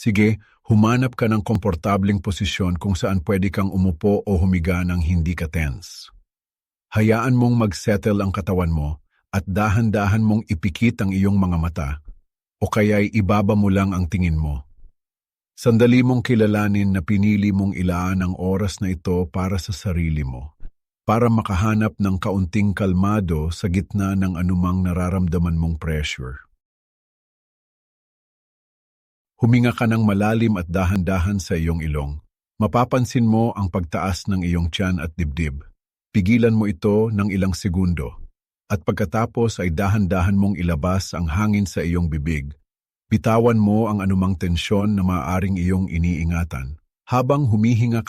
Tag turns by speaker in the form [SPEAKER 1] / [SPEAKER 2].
[SPEAKER 1] Sige, humanap ka ng komportabling posisyon kung saan pwede kang umupo o humiga ng hindi ka tense. Hayaan mong mag-settle ang katawan mo at dahan-dahan mong ipikit ang iyong mga mata o kaya'y ibaba mo lang ang tingin mo. Sandali mong kilalanin na pinili mong ilaan ang oras na ito para sa sarili mo, para makahanap ng kaunting kalmado sa gitna ng anumang nararamdaman mong pressure. Huminga ka ng malalim at dahan-dahan sa iyong ilong. Mapapansin mo ang pagtaas ng iyong tiyan at dibdib. Pigilan mo ito ng ilang segundo. At pagkatapos ay dahan-dahan mong ilabas ang hangin sa iyong bibig. Bitawan mo ang anumang tensyon na maaaring iyong iniingatan. Habang humihinga ka